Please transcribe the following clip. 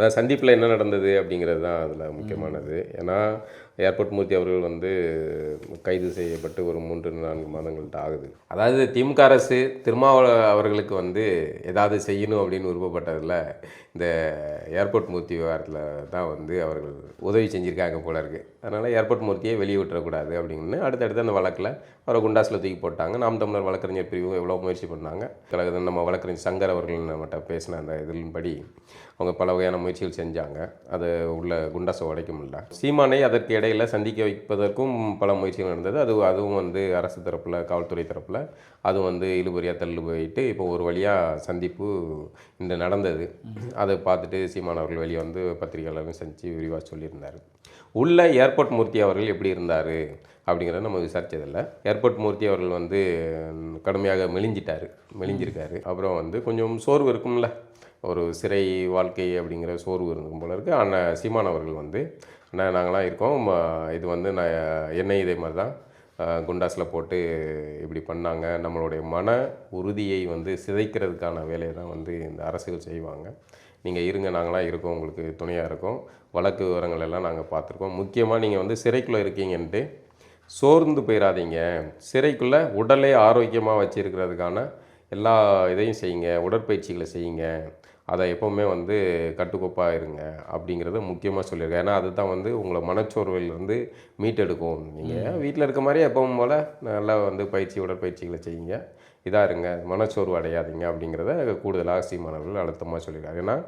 அதாவது சந்திப்பில் என்ன நடந்தது அப்படிங்கிறது தான் அதில் முக்கியமானது. ஏன்னா ஏர்போர்ட் மூர்த்தி அவர்கள் வந்து கைது செய்யப்பட்டு ஒரு மூன்று நான்கு மாதங்கள்ட்ட ஆகுது. அதாவது திமுக அரசு திருமாவள அவர்களுக்கு வந்து ஏதாவது செய்யணும் அப்படின்னு விருப்பப்பட்டதில் இந்த ஏர்போர்ட் மூர்த்தி விவகாரத்தில் தான் வந்து அவர்கள் உதவி செஞ்சுருக்காங்க போல இருக்குது அதனால் ஏர்போர்ட் மூர்த்தியை வெளியே விட்டுறக்கூடாது அப்படின்னு அடுத்தடுத்து அந்த வழக்கில் அவரை குண்டாஸில் தூக்கி போட்டாங்க. நாம் தமிழர் வழக்கறிஞர் பிரிவு எவ்வளோ முயற்சி பண்ணாங்க. நம்ம வழக்கறிஞர் சங்கர் அவர்கள் நம்மகிட்ட பேசின அந்த இதின்படி அவங்க பல வகையான முயற்சிகள் செஞ்சாங்க. அது உள்ள குண்டாசை உடைக்க முடியல சீமானை அதற்கு இடையில சந்திக்க வைப்பதற்கும் பல முயற்சிகள் நடந்தது. அது அதுவும் வந்து அரசு தரப்பில் காவல்துறை தரப்பில் அதுவும் வந்து இழுபறியாக தள்ளு போயிட்டு இப்போ ஒரு வழியாக சந்திப்பு இந்த நடந்தது. அதை பார்த்துட்டு சீமான் அவர்கள் வெளியே வந்து பத்திரிகையாளர்கள் சந்தித்து விரிவாக சொல்லியிருந்தார். உள்ள ஏர்போர்ட் மூர்த்தி அவர்கள் எப்படி இருந்தார்? அப்படிங்கிறத நம்ம விசாரிச்சதில்ல. ஏர்போர்ட் மூர்த்தி அவர்கள் வந்து கடுமையாக மெலிஞ்சிட்டார். மெலிஞ்சிருக்காரு. அப்புறம் வந்து கொஞ்சம் சோர்வு இருக்கும்ல. ஒரு சிறை வாழ்க்கை அப்படிங்கிற சோர்வு இருக்கும் போல இருக்குது ஆனால் சீமான் அவர்கள் வந்து ஆனால் நாங்களாம் இருக்கோம். இது வந்து நான் என்னை இதே மாதிரி தான் குண்டாஸில் போட்டு இப்படி பண்ணாங்க. நம்மளுடைய மன உறுதியை வந்து சிதைக்கிறதுக்கான வேலையை தான் வந்து இந்த அரசுகள் செய்வாங்க. நீங்கள் இருங்க நாங்களாம் இருக்கோம். உங்களுக்கு துணையாக இருக்கோம். வழக்கு விவரங்கள் எல்லாம் நாங்கள் பார்த்துருக்கோம். முக்கியமாக நீங்கள் வந்து சிறைக்குள்ளே இருக்கீங்கன்ட்டு சோர்ந்து போயிடாதீங்க சிறைக்குள்ளே உடலை ஆரோக்கியமாக வச்சிருக்கிறதுக்கான எல்லா இதையும் செய்யுங்க. உடற்பயிற்சிகளை செய்யுங்க. அதை எப்போவுமே வந்து கட்டுக்கோப்பாக இருங்க அப்படிங்கிறத முக்கியமாக சொல்லியிருக்கேன். ஏன்னா அதுதான் வந்து உங்களை மனச்சோர்விலிருந்து மீட்டெடுக்கும். நீங்கள் வீட்டில் இருக்க மாதிரியே எப்பவும் போல் நல்லா வந்து பயிற்சி உடற்பயிற்சிகளை செய்யுங்க. இதாக இருங்க. மனச்சோர்வு அடையாதீங்க அப்படிங்கிறத கூடுதலாக சீமானவர்கள் அழுத்தமாக சொல்லியிருக்காங்க ஏன்னா